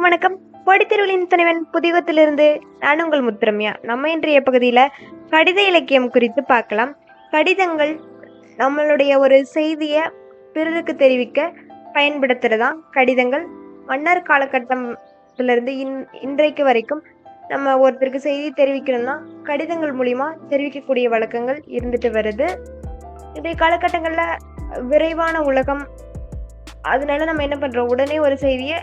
அனைவருக்கும் வணக்கம். பொடித்தெருவிலின் துணைவன் புதிகத்திலிருந்து நான் உங்கள் முத்துரம்யா. நம்ம இன்றைய பகுதியில் கடித இலக்கியம் குறித்து பார்க்கலாம். கடிதங்கள் நம்மளுடைய ஒரு செய்தியை பிறருக்கு தெரிவிக்க பயன்படுத்துறதா? கடிதங்கள் மன்னர் காலகட்டத்திலிருந்து இன் இன்றைக்கு வரைக்கும் நம்ம ஒருத்தருக்கு செய்தி தெரிவிக்கணும்னா கடிதங்கள் மூலிமா தெரிவிக்கக்கூடிய வழக்கங்கள் இருந்துட்டு வருது. இன்றைய காலகட்டங்களில் விரைவான உலகம் அதனால நம்ம என்ன பண்ணுறோம் உடனே ஒரு செய்தியை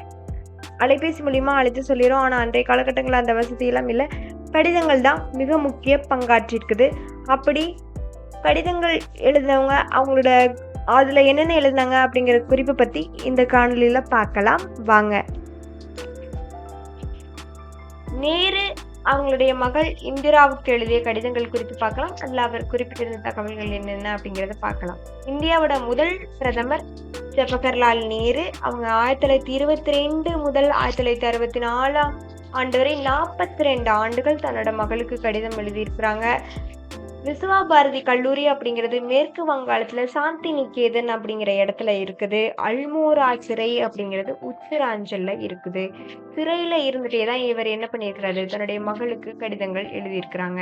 அலைபேசி மூலிமா அழைத்து சொல்லிடும் ஆனால் அன்றைய காலகட்டங்களில் அந்த வசதியெல்லாம் இல்லை. கடிதங்கள் தான் மிக முக்கிய பங்காற்றிருக்குது. அப்படி கடிதங்கள் எழுதினவங்க அவங்களோட அதில் என்னென்ன எழுதினாங்க அப்படிங்கிற குறிப்பை பற்றி இந்த காணொலியில் பார்க்கலாம். வாங்க. நேரு அவங்களுடைய மகள் இந்திராவுக்கு எழுதிய கடிதங்கள் குறித்து பார்க்கலாம். அதில் அவர் குறிப்பிட்டிருந்த தகவல்கள் என்னென்ன அப்படிங்கிறத பார்க்கலாம். இந்தியாவோட முதல் பிரதமர் ஜவஹர்லால் நேரு. அவங்க ஆயிரத்தி தொள்ளாயிரத்தி இருபத்தி ரெண்டு முதல் ஆயிரத்தி தொள்ளாயிரத்தி அறுபத்தி நாலாம் ஆண்டு வரை நாற்பத்தி ரெண்டு ஆண்டுகள் தன்னோட மகளுக்கு கடிதம் எழுதியிருக்கிறாங்க. விசுவா பாரதி கல்லூரி அப்படிங்கிறது மேற்கு வங்காளத்தில் சாந்தி நிகேதன் அப்படிங்கிற இடத்துல இருக்குது. அல்மோரா சிறை அப்படிங்கிறது உச்சராஞ்சலில் இருக்குது. சிறையில் இருந்துட்டே தான் இவர் என்ன பண்ணியிருக்கிறாரு? தன்னுடைய மகளுக்கு கடிதங்கள் எழுதியிருக்கிறாங்க.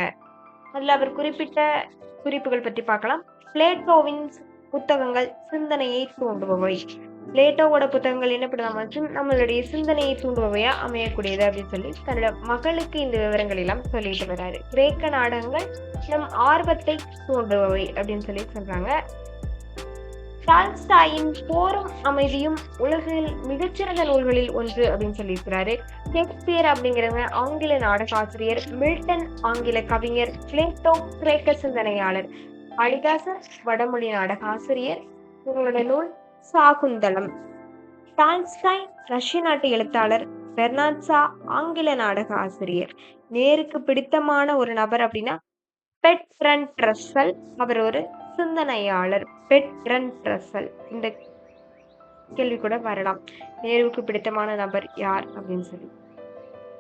அதில் அவர் குறிப்பிட்ட குறிப்புகள் பற்றி பார்க்கலாம். பிளேட்டோவின் புத்தகங்கள் சிந்தனையை தூண்டுபவை. லேட்டோவோட புத்தகங்கள் என்ன பண்ணலாம் நம்மளுடைய சிந்தனையை தூண்டுபவையா அமையக்கூடியது அப்படின்னு சொல்லி தன்னோட மகளுக்கு இந்த விவரங்கள் எல்லாம் சொல்லிட்டு வர்றாரு கிரேக்க நாடகங்கள் நம் ஆர்வத்தை தூண்டுபவை அப்படின்னு சொல்லி சொல்றாங்க. டால்ஸ்டாயின் போரும் அமைதியும் உலகில் மிகச்சிறந்த நூல்களில் ஒன்று அப்படின்னு சொல்லியிருக்கிறாரு. ஷேக்ஸ்பியர் அப்படிங்கிறவங்க ஆங்கில நாடக ஆசிரியர் மில்டன் ஆங்கில கவிஞர் பிளேட்டோ கிரேக்க சிந்தனையாளர். அடிதாசர் வடமொழி நாடக ஆசிரியர் இவங்களோட நூல் சாகுந்தலம். டால்ஸ்டாய் ரஷ்ய நாட்டு எழுத்தாளர் பெர்னாட்சா ஆங்கில நாடக ஆசிரியர் நேருக்கு பிடித்தமான ஒரு நபர் அப்படின்னா பெட் பெட்ரன் ட்ரஸ்ஸல் அவர் ஒரு சிந்தனையாளர். பெட் பெட்ரன் ட்ரஸ்ஸல் இந்த கேள்வி கூட வரலாம். நேருவுக்கு பிடித்தமான நபர் யார் அப்படின்னு சொல்லி.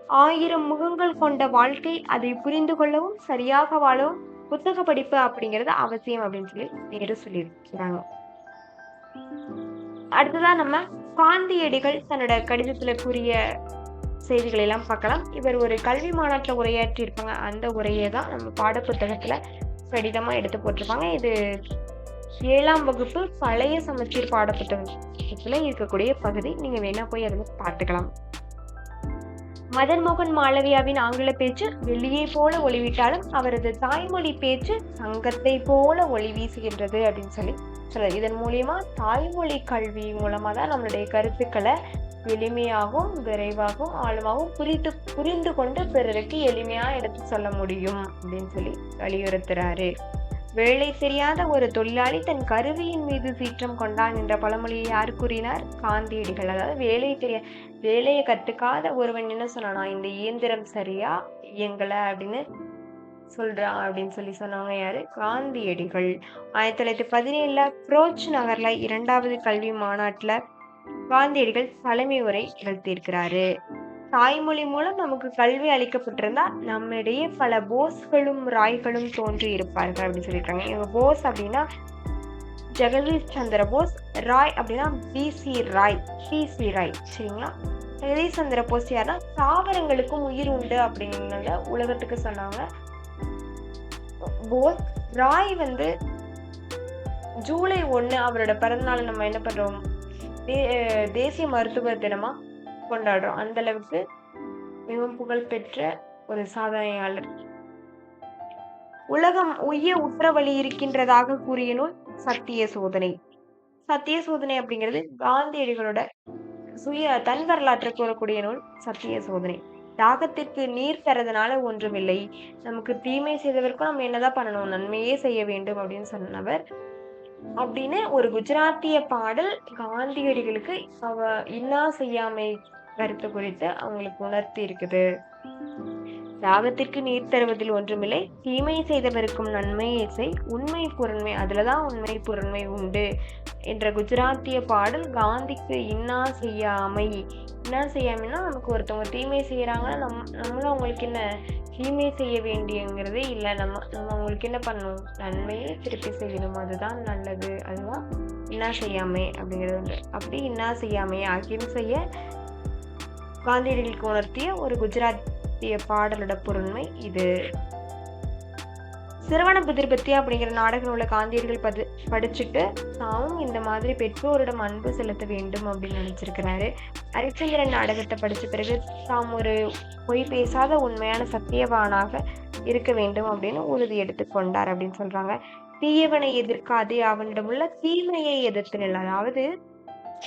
ஆயிரம் முகங்கள் கொண்ட வாழ்க்கை அதை புரிந்து கொள்ளவும் சரியாக வாழவும் புத்தக படிப்பு அப்படிங்கிறது அவசியம் அப்படின்னு சொல்லி நேரு சொல்லியிருக்கிறாங்க. அடுத்ததான் நம்ம காந்தியடிகள் தன்னோட கடிதத்துல கூறிய செய்திகளை எல்லாம் பார்க்கலாம். இவர் ஒரு கல்வி மாநாட்டில் உரையாற்றி இருப்பாங்க. அந்த உரையை தான் நம்ம பாடப்புத்தகத்துல கடிதமா எடுத்து போட்டிருப்பாங்க. இது ஏழாம் வகுப்பு பழைய சமச்சீர் பாடப்புத்தகத்துல இருக்கக்கூடிய பகுதி. நீங்க வேணா போய் அதில் பார்த்துக்கலாம். மதன் மோகன் மாளவியாவின் ஆங்கில பேச்சு வெளியே போல ஒளிவிட்டாலும் அவரது தாய்மொழி பேச்சு சங்கத்தை போல ஒளி வீசுகின்றது அப்படின்னு சொல்லி சொல்றாரு. இதன் மூலியமா தாய்மொழி கல்வி மூலமா தான் நம்மளுடைய கருத்துக்களை எளிமையாகவும் விரைவாகவும் ஆழமாகவும் புரிந்து புரிந்து கொண்டு பிறருக்கு எளிமையா எடுத்து சொல்ல முடியும் அப்படின்னு சொல்லி வலியுறுத்துறாரு. வேலை தெரியாத ஒரு தொழிலாளி தன் கருவியின் மீது சீற்றம் கொண்டான் என்ற பழமொழியை யார் கூறினார்? காந்தியடிகள். அதாவது வேலை தெரிய வேலையை கத்துக்காத ஒருவன் என்ன சொன்னானா இந்த இயந்திரம் சரியா? இயங்கலை? அப்படின்னு சொல்றான் அப்படின்னு சொல்லி சொன்னவங்க யாரு? காந்தியடிகள். ஆயிரத்தி தொள்ளாயிரத்தி பதினேழுல புரோச் நகர்ல இரண்டாவது கல்வி மாநாட்டுல காந்தியடிகள் தலைமை உரை நிகழ்த்தியிருக்கிறாரு. தாய்மொழி மூலம் நமக்கு கல்வி அளிக்கப்பட்டிருந்தா நம்மிடையே பல போஸ்களும் ராய்களும் தோன்றி இருப்பார்கள் அப்படின்னு சொல்லியிருக்காங்க. இவங்க போஸ் அப்படின்னா ஜெகதீஷ் சந்திர போஸ் ராய் அப்படின்னா பிசி ராய் பிசி ராய் சரிங்களா? ஜெகதீஷ் சந்திர போஸ் யாருன்னா தாவரங்களுக்கும் உயிர் உண்டு அப்படிங்கிறத உலகத்துக்கு சொன்னாங்க. போஸ் ராய் வந்து ஜூலை ஒன்று அவரோட பிறந்தநாள் நம்ம என்ன பண்ணுறோம் தேசிய மருத்துவ தினமாக கொண்டாடுறோம். அந்த அளவுக்கு மிகவும் புகழ்பெற்ற ஒரு சாதனையாளர். உலகம் உய்ய உற்ற வழி இருக்கின்றதாக கூறிய நூல் சத்திய சோதனை. சத்திய சோதனை அப்படிங்கிறது காந்தியடிகளோட சுய தன் வரலாற்றை கூறக்கூடிய நூல் சத்திய சோதனை. தாகத்திற்கு நீர் தரதுனால ஒன்றுமில்லை. நமக்கு தீமை செய்தவருக்கும் நம்ம என்னதான் பண்ணணும்? நன்மையே செய்ய வேண்டும் அப்படின்னு சொன்னவர். அப்படின்னு ஒரு குஜராத்திய பாடல் காந்தியடிகளுக்கு அவ இன்னா செய்யாமை கருத்து குறித்து அவங்களுக்கு உணர்த்தி இருக்குது. ராகத்திற்கு நீர் தருவதில் ஒன்றுமில்லை. தீமை செய்தவருக்கும் நன்மையை செய் உண்மை பொருண்மை அதுலதான் உண்மை பொருண்மை உண்டு என்ற குஜராத்திய பாடல் காந்திக்கு இன்னா செய்யாமை. என்ன செய்யாமைன்னா நமக்கு ஒருத்தவங்க தீமை செய்யறாங்கன்னா நம் நம்மளும் அவங்களுக்கு என்ன தீமை செய்ய வேண்டியங்கிறதே இல்லை. நம்ம நம்ம அவங்களுக்கு என்ன பண்ணணும்? நன்மையை திருப்பி செய்யணும். அதுதான் நல்லது. அதுதான் இன்னா செய்யாமை அப்படிங்கிறது வந்து அப்படி இன்னா செய்யாமை செய்ய காந்தியடிகளுக்கு உணர்த்திய ஒரு குஜராத்திய பாடலோட பொருண்மை இது. சிறுவன புதிர்பத்தி அப்படிங்கிற நாடக நூலை காந்தியடிகள் பது படிச்சுட்டு தாமும் இந்த மாதிரி பெற்றோரிடம் அன்பு செலுத்த வேண்டும் அப்படின்னு நினைச்சிருக்கிறாரு. ஹரிச்சந்திரன் நாடகத்தை படித்த பிறகு தாம் ஒரு பொய் பேசாத உண்மையான சத்தியவானாக இருக்க வேண்டும் அப்படின்னு உறுதி எடுத்துக்கொண்டார் அப்படின்னு சொல்றாங்க. தீயவனை எதிர்க்காதே அவனிடம் உள்ள தீமையை எதிர்த்து நில் அதாவது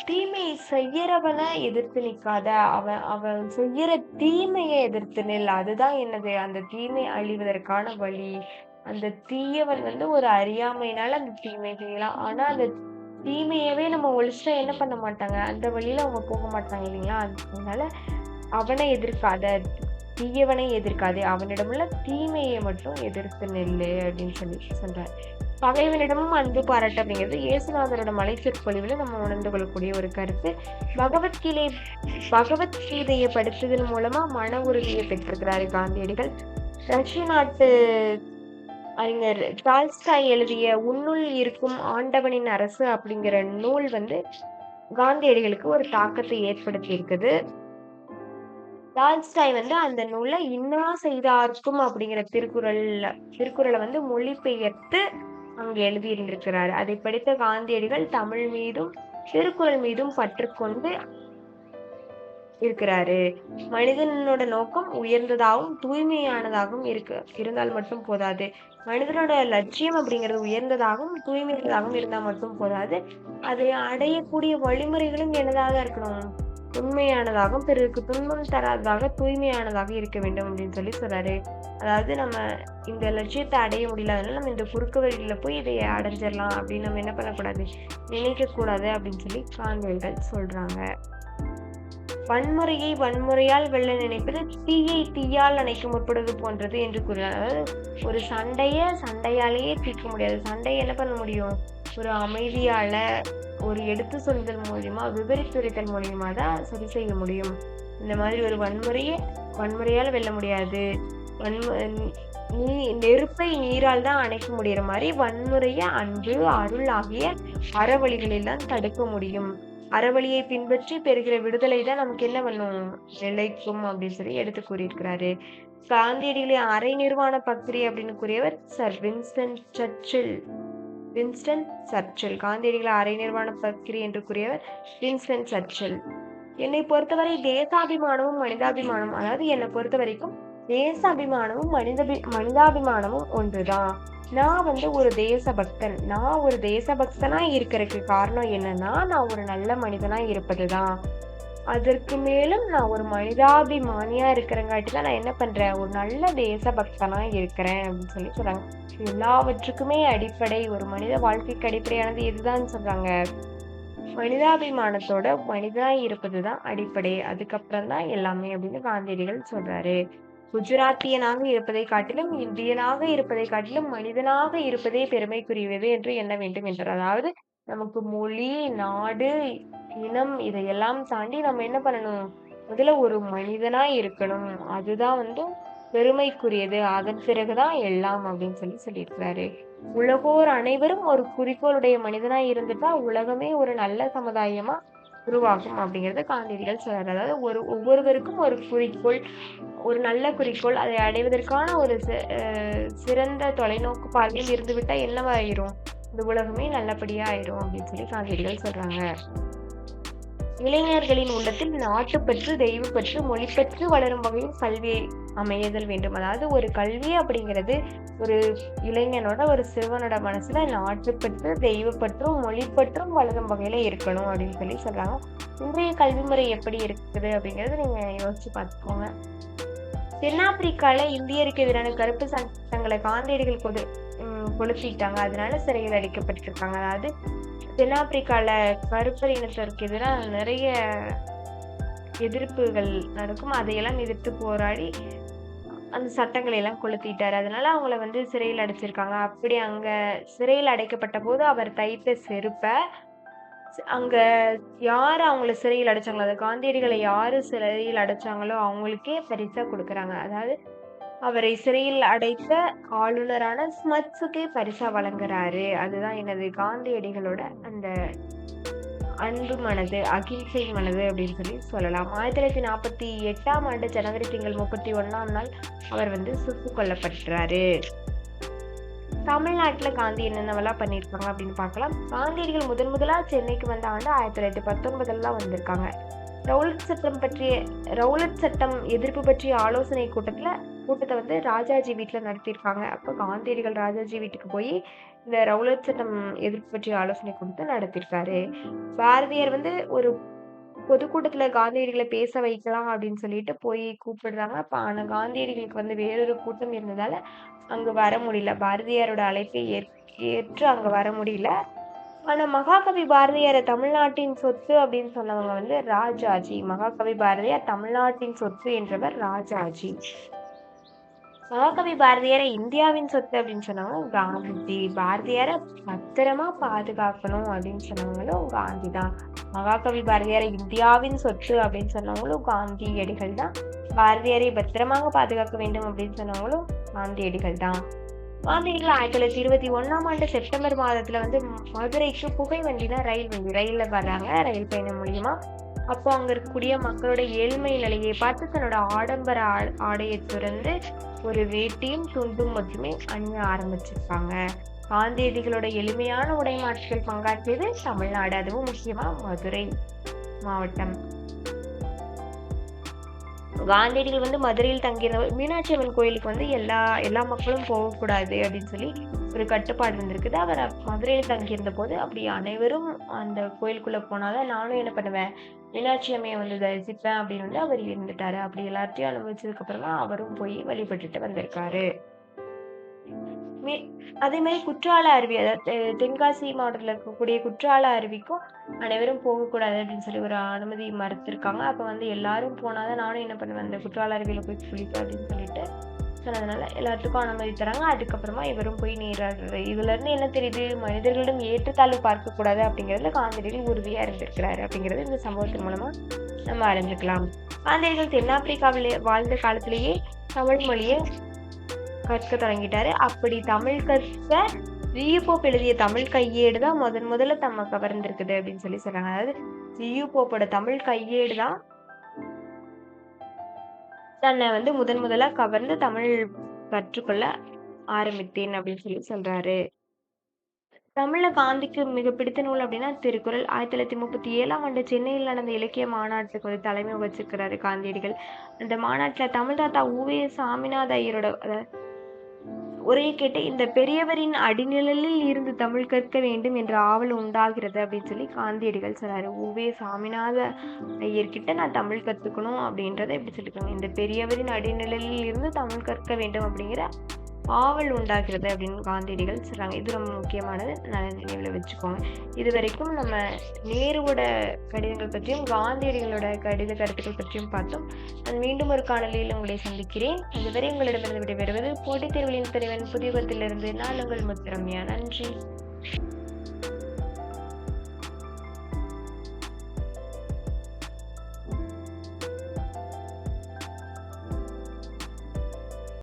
தீமையை செய்யறவனை எதிர்த்து நிற்காத அவன் அவன் செய்யற தீமையை எதிர்த்து நில். அதுதான் என்னது? அந்த தீமை அழிவதற்கான வழி. அந்த தீயவன் வந்து ஒரு அறியாமையினால அந்த தீமை செய்யலாம். ஆனா அந்த தீமையவே நம்ம ஒழிச்சா என்ன பண்ண மாட்டாங்க? அந்த வழியில அவங்க போக மாட்டாங்க இல்லைங்களா? அதனால அவனை எதிர்க்காத தீயவனை எதிர்க்காதே. அவனிடமுள்ள தீமையை மட்டும் எதிர்த்து நெல்லு அப்படின்னு சொல்லி சொல்றாரு. பகைவனிடமும் அன்பு பாராட்டு அப்படிங்கிறது இயேசுநாதரோட மலை சொற்பொழிவில் நம்ம உணர்ந்து கொள்ளக்கூடிய ஒரு கருத்து. பகவத்கீதை பகவத்கீதையை படித்ததன் மூலமா மன உறுதியை பெற்றிருக்கிறாரு காந்தியடிகள். ரஷ்ய நாட்டு அறிஞர் டால்ஸ்டாய் எழுதிய உன்னுள் இருக்கும் ஆண்டவனின் அரசு அப்படிங்கிற நூல் வந்து காந்தியடிகளுக்கு ஒரு தாக்கத்தை ஏற்படுத்தி இருக்குது டால்ஸ்டாய் வந்து அந்த நூலை இன்னா செய்தார்க்கும் அப்படிங்கிற திருக்குறள் திருக்குறளை வந்து மொழிபெயர்த்து அங்கு எழுதியிருந்திருக்கிறாரு. அதை படித்த காந்தியடிகள் தமிழ் மீதும் திருக்குறள் மீதும் பற்றுக்கொண்டு இருக்கிறாரு. மனிதனோட நோக்கம் உயர்ந்ததாகவும் தூய்மையானதாகவும் இருக்கு. இருந்தால் மட்டும் போதாது. மனிதனோட லட்சியம் அப்படிங்கிறது உயர்ந்ததாகவும் தூய்மையானதாகவும் இருந்தால் மட்டும் போதாது. அதை அடையக்கூடிய வழிமுறைகளும் என்னதாக இருக்கணும்? உண்மையானதாகவும் பிறருக்கு துன்பம் தராததாக தூய்மையானதாக இருக்க வேண்டும் அப்படின்னு சொல்லி சொல்றாரு. அதாவது நம்ம இந்த லட்சியத்தை அடைய முடியலாதனால நம்ம இந்த குறுக்கு வழியில போய் இதை அடைஞ்சிடலாம் அப்படின்னு நம்ம என்ன பண்ணக்கூடாது? நினைக்க கூடாது அப்படின்னு சொல்லி கான்வெல்கள் சொல்றாங்க. வன்முறையை வன்முறையால் வெல்ல நினைப்பது தீயை தீயால் அணைக்க முற்படுவது போன்றது என்று கூறினார் அதாவது ஒரு சண்டையை சண்டையாலேயே தீர்க்க முடியாது. சண்டையை என்ன பண்ண முடியும்? ஒரு அமைதியால ஒரு எடுத்து சொல்லுதல் மூலியமா விவரித்துரைத்தல் மூலியமா தான் சரி செய்ய முடியும். இந்த மாதிரி ஒரு வன்முறையை வன்முறையால் வெல்ல முடியாது. வன்மு நீ நெருப்பை நீரால் தான் அணைக்க முடிகிற மாதிரி வன்முறையை அன்பு அருள் ஆகிய அறவழிகளெல்லாம் தான் தடுக்க முடியும். அறவழியை பின்பற்றி பெறுகிற விடுதலை தான் நமக்கு என்ன பண்ணும்? நிலைக்கும் அப்படின்னு சொல்லி எடுத்து கூறியிருக்கிறாரு. காந்தியடிகளின் அரை நிர்வாண பக்திரி அப்படின்னு கூறியவர் சர் வின்சென்ட் சர்ச்சில். Winston Churchill. காந்தியடிகளை அரை நிர்வாணம் பக்திரி என்று கூறியவர் வின்ஸ்டன் சர்ச்சில். என்னை பொறுத்தவரை தேசாபிமானமும் மனிதாபிமானமும் அதாவது என்னை பொறுத்த வரைக்கும் தேச அபிமானமும் மனித மனிதாபிமானமும் ஒன்றுதான் நான் வந்து ஒரு தேசபக்தன். நான் ஒரு தேசபக்தனா இருக்கிறதுக்கு காரணம் என்னன்னா நான் ஒரு நல்ல மனிதனா இருப்பதுதான். அதற்கு மேலும் நான் ஒரு மனிதாபிமானியாக இருக்கிறங்காட்டி தான் நான் என்ன பண்ணுறேன் ஒரு நல்ல தேசபக்தனாக இருக்கிறேன் அப்படின்னு சொல்லி சொல்கிறாங்க எல்லாவற்றுக்குமே அடிப்படை ஒரு மனித வாழ்க்கைக்கு அடிப்படையானது இதுதான் சொல்கிறாங்க மனிதாபிமானத்தோட மனிதனாக இருப்பது தான் அடிப்படை. அதுக்கப்புறம் தான் எல்லாமே அப்படின்னு காந்தியடிகள் சொல்கிறாரு குஜராத்தியனாக இருப்பதை காட்டிலும் இந்தியனாக இருப்பதை காட்டிலும் மனிதனாக இருப்பதே பெருமைக்குரியது என்று எண்ண வேண்டும் என்றார். அதாவது நமக்கு மொழி நாடு இனம் இதையெல்லாம் தாண்டி நம்ம என்ன பண்ணணும்? முதல்ல ஒரு மனிதனா இருக்கணும். அதுதான் வந்து பெருமைக்குரியது. அதன் பிறகுதான் எல்லாம் அப்படின்னு சொல்லி சொல்லியிருக்கிறாரு. உலகோர் அனைவரும் ஒரு குறிக்கோளுடைய மனிதனா இருந்துட்டா உலகமே ஒரு நல்ல சமுதாயமா உருவாகும் அப்படிங்கிறத காந்தியடிகள் சொல்றாரு. அதாவது ஒரு ஒவ்வொருவருக்கும் ஒரு குறிக்கோள் ஒரு நல்ல குறிக்கோள் அதை அடைவதற்கான ஒரு சிறந்த தொலைநோக்கு பார்வையில் இருந்துவிட்டா என்னவாயிரும்? இந்த உலகமே நல்லபடியா ஆயிரும் அப்படின்னு சொல்லி காந்தியடிகள் சொல்றாங்க. இளைஞர்களின் உள்ளத்தில் நாட்டுப்பற்று தெய்வப்பற்று மொழிப்பற்று வளரும் வகையில் கல்வி அமையதல் வேண்டும். அதாவது ஒரு கல்வி அப்படிங்கிறது ஒரு இளைஞனோட ஒரு சிறுவனோட மனசுல நாட்டுப்பற்று தெய்வப்பற்றும் மொழிப்பற்றும் வளரும் வகையில இருக்கணும் அப்படின்னு சொல்லி சொல்றாங்க. இன்றைய கல்வி முறை எப்படி இருக்குது அப்படிங்கறத நீங்க யோசிச்சு பார்த்துக்கோங்க. தென்னாப்பிரிக்கால இந்தியருக்கு எதிரான கருப்பு சட்டங்களை காந்தியடிகள் கொடு கொளுத்திட்டாங்க. அதனால சிறையில் அடைக்கப்பட்டிருக்காங்க. அதாவது தென்னாப்பிரிக்கால கருப்பர் இனத்திற்கு எதிராக நிறைய எதிர்ப்புகள் நடக்கும். அதையெல்லாம் எதிர்த்து போராடி அந்த சட்டங்களை எல்லாம் கொளுத்திட்டார். அதனால அவங்கள வந்து சிறையில் அடைச்சிருக்காங்க. அப்படி அங்க சிறையில் அடைக்கப்பட்ட போது அவர் தைத்த செருப்ப அங்க யாரு அவங்கள சிறையில் அடைச்சாங்களோ அதை காந்தியடிகளை யாரு சிறையில் அடைச்சாங்களோ அவங்களுக்கே பரிசா கொடுக்குறாங்க. அதாவது அவரை சிறையில் அடைத்த ஆளுநரான ஸ்மத்ஸுக்கே பரிசா வழங்குறாரு. அதுதான் எனது காந்தியடிகளோட அந்த அன்பு மனது அகிம்சை மனது அப்படின்னு சொல்லி சொல்லலாம். ஆயிரத்தி தொள்ளாயிரத்தி நாற்பத்தி எட்டாம் ஆண்டு ஜனவரி திங்கள் முப்பத்தி ஒன்றாம் நாள் அவர் வந்து சுட்டு கொல்லப்பட்டுறாரு. தமிழ்நாட்டில் காந்தி என்னென்னவெல்லாம் பண்ணியிருக்காங்க அப்படின்னு பார்க்கலாம். காந்தியடிகள் முதன் முதலாக சென்னைக்கு வந்த ஆண்டு ஆயிரத்தி தொள்ளாயிரத்தி பத்தொன்பதுல தான் வந்திருக்காங்க. ரவுலட் சட்டம் பற்றிய ரவுலட் சட்டம் எதிர்ப்பு பற்றிய ஆலோசனை கூட்டத்தில் கூட்டத்தை வந்து ராஜாஜி வீட்டில் நடத்தியிருக்காங்க. அப்போ காந்தியடிகள் ராஜாஜி வீட்டுக்கு போய் இந்த ரவுலட் சட்டம் எதிர்ப்பு பற்றிய ஆலோசனை கூட்டத்தை நடத்தியிருக்காரு. பாரதியார் வந்து ஒரு பொதுக்கூட்டத்தில் காந்தியடிகளை பேச வைக்கலாம் அப்படின்னு சொல்லிட்டு போய் கூப்பிடுறாங்க. அப்போ ஆனால் காந்தியடிகளுக்கு வந்து வேறொரு கூட்டம் இருந்ததால் அங்கே வர முடியல. பாரதியாரோட அழைப்பை ஏற் ஏற்று அங்கே வர முடியல. ஆனால் மகாகவி பாரதியாரை தமிழ்நாட்டின் சொத்து அப்படின்னு சொன்னவங்க வந்து ராஜாஜி. மகாகவி பாரதியார் தமிழ்நாட்டின் சொத்து என்றவர் ராஜாஜி. மகாகவி பாரதியாரை இந்தியாவின் சொத்து அப்படின்னு சொன்னவங்க காந்தி. பாரதியாரை பத்திரமா பாதுகாக்கணும் அப்படின்னு சொன்னவங்களும் காந்தி தான். மகாகவி பாரதியாரை இந்தியாவின் சொத்து அப்படின்னு சொன்னவங்களும் காந்தியடிகள் தான். பாரதியாரை பத்திரமாக பாதுகாக்க வேண்டும் அப்படின்னு சொன்னவங்களும் காந்தியடிகள் தான். காந்தியடிகள் ஆயிரத்தி தொள்ளாயிரத்தி இருபத்தி ஒன்றாம் ஆண்டு செப்டம்பர் மாதத்துல வந்து மதுரைக்கு புகை வண்டி தான் ரயில் வண்டி ரயிலில் வர்றாங்க ரயில் பயணம் மூலியமா. அப்போ அங்க இருக்கக்கூடிய மக்களோட ஏழ்மை நிலையை பார்த்து தன்னோட ஆடம்பர ஆ- ஆடையை துறந்து ஒரு வேட்டியும் துண்டும் மட்டுமே அணிய ஆரம்பிச்சிருப்பாங்க. காந்தியடிகளோட எளிமையான உடை பங்காற்றியது தமிழ்நாடு அதுவும் முக்கியமா மதுரை மாவட்டம். காந்தியடிகள் வந்து மதுரையில் தங்கியிருந்த மீனாட்சி அம்மன் கோயிலுக்கு வந்து எல்லா எல்லா மக்களும் போகக்கூடாது அப்படின்னு சொல்லி ஒரு கட்டுப்பாடு இருந்திருக்குது. அவர் மதுரையில் தங்கியிருந்த போது அப்படி அனைவரும் அந்த கோயிலுக்குள்ள போனாதான் நானும் என்ன பண்ணுவேன் மீனாட்சி அம்மையை வந்து தரிசிப்பேன் அப்படின்னு வந்து அவர் இருந்துட்டாரு. அப்படி எல்லாத்தையும் அனுபவிச்சதுக்கு அப்புறமா அவரும் போய் வழிபட்டுட்டு வந்திருக்காரு. மே- அதே மாதிரி குற்றால அருவி அதாவது தென்காசி மாவட்டத்தில் இருக்கக்கூடிய குற்றால அருவிக்கும் அனைவரும் போகக்கூடாது அப்படின்னு சொல்லி ஒரு அனுமதி மறுத்திருக்காங்க. அப்போ வந்து எல்லாரும் போனால் தான் நானும் என்ன பண்ணுவேன் அந்த குற்றால அருவியில் போய் குளிப்பேன் அப்படின்னு சொல்லிட்டு சொன்னதுனால எல்லாத்துக்கும் அனுமதி தராங்க. அதுக்கப்புறமா இவரும் போய் நீராடுறாரு இதுல இருந்து என்ன தெரியுது? மனிதர்களிடம் ஏற்றத்தாழ்வு பார்க்கக்கூடாது அப்படிங்கிறதுல காந்தியடிகள் உறுதியா இருந்திருக்கிறாரு அப்படிங்கிறது இந்த சம்பவத்தின் மூலமா நம்ம அறிஞ்சுக்கலாம். காந்தியடிகள் தென்னாப்பிரிக்காவில் வாழ்ந்த காலத்திலேயே தமிழ் மொழியை கற்க தொடங்கிட்டாரு. அப்படி தமிழ் கற்க ஜியுபோப் எழுதிய தமிழ் கையேடு தான் முதன் முதல்ல தம்ம கவர்ந்திருக்குது அப்படின்னு சொல்லி சொல்றாங்க. அதாவது ஜியுபோப்போட தமிழ் கையேடு தான் தன்னை வந்து முதன் முதலா கவர்ந்து தமிழ் கற்றுக்கொள்ள ஆரம்பித்தேன் அப்படின்னு சொல்லி சொல்றாரு. தமிழ காந்திக்கு மிக பிடித்த நூல் அப்படின்னா திருக்குறள். ஆயிரத்தி தொள்ளாயிரத்தி முப்பத்தி ஏழாம் ஆண்டு சென்னையில் நடந்த இலக்கிய மாநாட்டுக்கு வந்து தலைமை வச்சிருக்கிறாரு காந்தியடிகள். அந்த மாநாட்டில் தமிழ் தாத்தா உவே சாமிநாத ஐயரோட அதாவது உரையை கேட்டு இந்த பெரியவரின் அடிநிழலில் இருந்து தமிழ் கற்க வேண்டும் என்ற ஆவல் உண்டாகிறது அப்படின்னு சொல்லி காந்தியடிகள் சொல்றாரு உவே சாமிநாத ஐயர்கிட்ட நான் தமிழ் கற்றுக்கணும் அப்படின்றத இப்படி சொல்லியிருக்காங்க இந்த பெரியவரின் அடிநிழலில் இருந்து தமிழ் கற்க வேண்டும் அப்படிங்கிற ஆவல் உண்டாகிறது அப்படின்னு காந்தியடிகள் சொல்கிறாங்க இது ரொம்ப முக்கியமானது. நல்ல நினைவில் வச்சுக்கோங்க. இது வரைக்கும் நம்ம நேருவோட கடிதங்கள் பற்றியும் காந்தியடிகளோட கடித கருத்துக்கள் பற்றியும் பார்த்தோம். நான் மீண்டும் ஒரு காணொலியில் உங்களை சந்திக்கிறேன். அதுவரை உங்களிடமிருந்து விடைபெறுவது போட்டித் தேர்வுகளின் தலைவன் புதியகத்திலிருந்து நான் உங்கள் முத்திரம்யா. நன்றி.